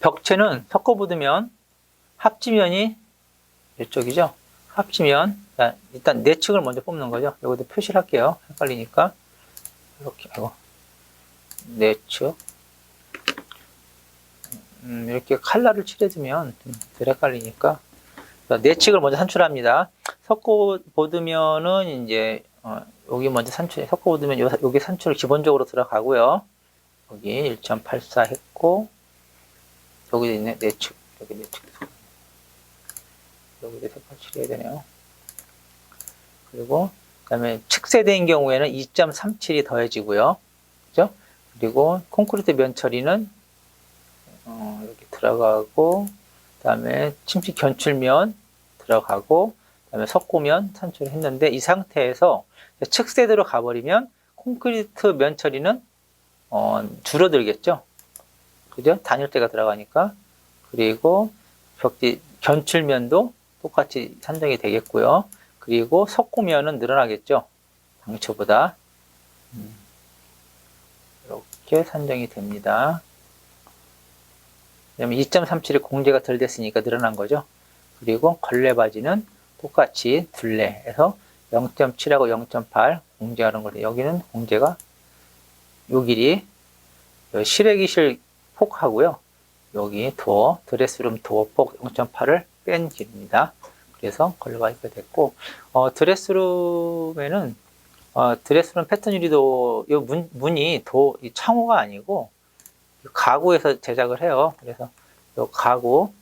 벽체는 섞어보드면 합지면이 이쪽이죠. 합지면 자, 일단 내측을 먼저 뽑는 거죠. 여기도 표시를 할게요. 헷갈리니까 이렇게 하고 내측 음, 이렇게 칼라를 칠해주면 좀덜 헷갈리니까 자, 내측을 먼저 산출합니다. 섞어 보드면은 이제 어, 여기 먼저 산출 섞어 보드면 요, 여기 산출 기본적으로 들어가고요. 여기 1.84 했고 여기 있네 내측 여기 내측 여기도 색깔 칠해야 되네요. 그리고 그 다음에 측세대인 경우에는 2.37이 더해지고요. 그죠? 그리고 콘크리트 면 처리는 어, 이렇게 들어가고 그 다음에 침식 견출면 들어가고 그 다음에 석고면 산출을 했는데 이 상태에서 측세대로 가버리면 콘크리트 면 처리는 어, 줄어들겠죠. 그죠? 단열대가 들어가니까 그리고 벽지 견출면도 똑같이 산정이 되겠고요. 그리고 석고면은 늘어나겠죠. 당초보다 음, 이렇게 산정이 됩니다. 왜냐면 2.37의 공제가 덜 됐으니까 늘어난 거죠. 그리고 걸레바지는 똑같이 둘레에서 0.7하고 0.8 공제하는 거예요. 여기는 공제가 요 길이 실외기실 폭하고요. 여기 도어, 드레스룸 도어 폭 0.8을 뺀 길입니다. 그래서 걸레바지가 됐고, 어, 드레스룸에는, 어, 드레스룸 패턴 유리도, 요 문, 문이 도, 이 창호가 아니고, 가구에서 제작을 해요. 그래서 요 가구에서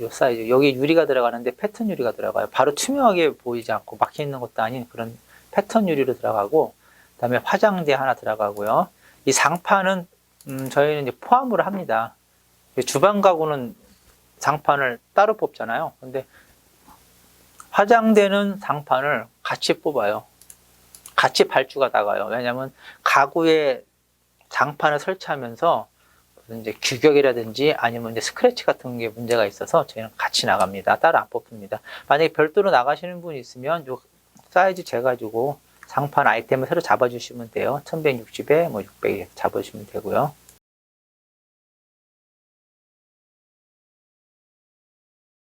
요 사이즈, 여기 유리가 들어가는데 패턴 유리가 들어가요. 바로 투명하게 보이지 않고 막혀 있는 것도 아닌 그런 패턴 유리로 들어가고, 그 다음에 화장대 하나 들어가고요. 이 상판은, 음, 저희는 이제 포함을 합니다. 주방 가구는 상판을 따로 뽑잖아요. 근데 화장대는 상판을 같이 뽑아요. 같이 발주가 나가요. 왜냐하면 가구에 장판을 설치하면서 이제 규격이라든지 아니면 이제 스크래치 같은 게 문제가 있어서 저희는 같이 나갑니다. 따로 안 뽑습니다. 만약에 별도로 나가시는 분이 있으면 요 사이즈 재가지고 상판 아이템을 새로 잡아주시면 돼요. 1160에 뭐 600에 잡아주시면 되고요.